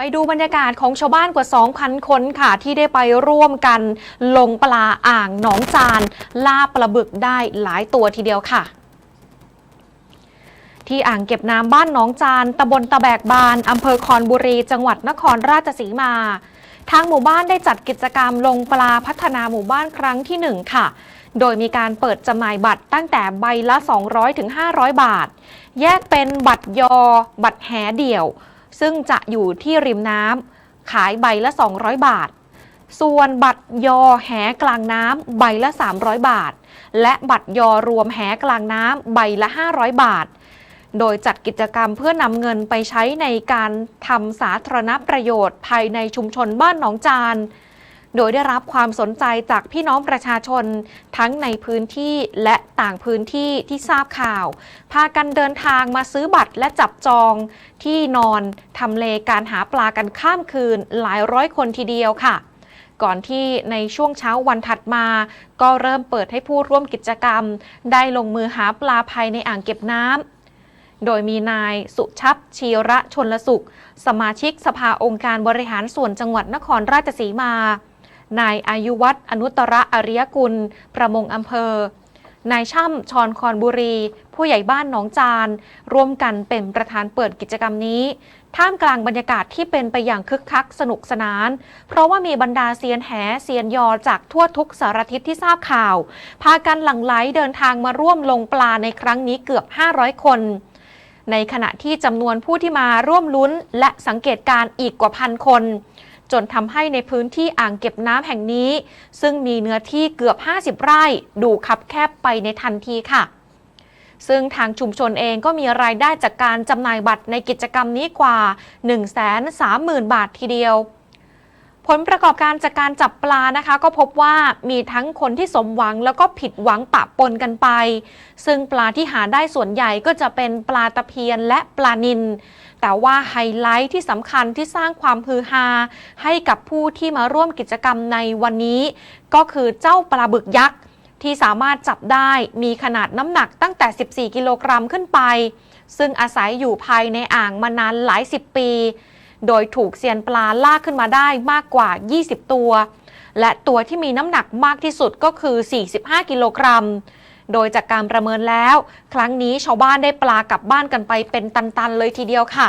ไปดูบรรยากาศของชาวบ้านกว่า 2,000 คนค่ะ ที่ได้ไปร่วมกันลงปลาอ่างหนองจานล่าปลาบึกได้หลายตัวทีเดียวค่ะ ที่อ่างเก็บน้ำบ้านหนองจานตำบลตะแบกบานอำเภอคอนบุรีจังหวัดนครราชสีมา ทางหมู่บ้านได้จัดกิจกรรมลงปลาพัฒนาหมู่บ้านครั้งที่ 1 ค่ะโดยมีการเปิดจำหน่ายบัตรตั้งแต่ใบละ 200ถึง500 บาท แยกเป็นบัตรยอ บัตรแหเดี่ยว ซึ่งจะอยู่ที่ริมน้ำขายใบละ 200 บาท ส่วนบัตรยอแหกลางน้ำใบละ 300 บาท และบัตรยอรวมแหกลางน้ำใบละ 500 บาท โดยจัดกิจกรรมเพื่อนำเงินไปใช้ในการทำสาธารณประโยชน์ภายในชุมชนบ้านหนองจาน โดยได้รับความสนใจจากพี่น้องประชาชนทั้งในพื้นที่และต่างพื้นที่ที่ทราบข่าว พากันเดินทางมาซื้อบัตรและจับจองที่นอนทำเลการหาปลากันข้ามคืนหลายร้อยคนทีเดียวค่ะก่อนที่ในช่วงเช้าวันถัดมา ก็เริ่มเปิดให้ผู้ร่วมกิจกรรม ได้ลงมือหาปลาภายในอ่างเก็บน้ำ โดยมีนายสุชับชีระชนลสุข สมาชิกสภาองค์การบริหารส่วนจังหวัดนครราชสีมา นายอายุวัฒน์อนุตระอริยกุล ประมงอำเภอนายช่ำชอนคอนบุรี ผู้ใหญ่บ้านหนองจาน ร่วมกันเป็นประธานเปิดกิจกรรมนี้ ท่ามกลางบรรยากาศที่เป็นไปอย่างคึกคักสนุกสนาน เพราะว่ามีบรรดาเซียนแหเซียนยอจากทั่วทุกสารทิศที่ทราบข่าว พากันหลั่งไหลเดินทางมาร่วมลงปลาในครั้งนี้เกือบ 500 คน ในขณะที่จำนวนผู้ที่มาร่วมลุ้นและสังเกตการณ์อีกกว่าพันคน จนทำให้ในพื้นที่อ่างเก็บน้ำแห่งนี้ ซึ่งมีเนื้อที่เกือบ 50 ไร่ ดูคับแคบไปในทันทีค่ะ ซึ่งทางชุมชนเองก็มีรายได้จากการจำหน่ายบัตรในกิจกรรมนี้กว่า 130,000 บาททีเดียว ผลประกอบการจากการจับปลานะคะ ก็พบว่ามีทั้งคนที่สมหวังแล้วก็ผิดหวังปะปนกันไป ซึ่งปลาที่หาได้ส่วนใหญ่ก็จะเป็นปลาตะเพียนและปลานิลแต่ว่าไฮไลท์ที่สำคัญที่สร้างความฮือฮาให้กับผู้ที่มาร่วมกิจกรรมในวันนี้ ก็คือเจ้าปลาบึกยักษ์ที่สามารถจับได้มีขนาดน้ำหนักตั้งแต่ 14 กิโลกรัมขึ้นไป ซึ่งอาศัยอยู่ภายในอ่างมานานหลายสิบปี โดยถูกเซียนปลาลากขึ้นมาได้มากกว่า 20 ตัว และตัวที่มีน้ำหนักมากที่สุดก็คือ 45 กิโลกรัม โดยจากการประเมินแล้ว ครั้งนี้ชาวบ้านได้ปลากลับบ้านกันไปเป็นตันๆเลยทีเดียวค่ะ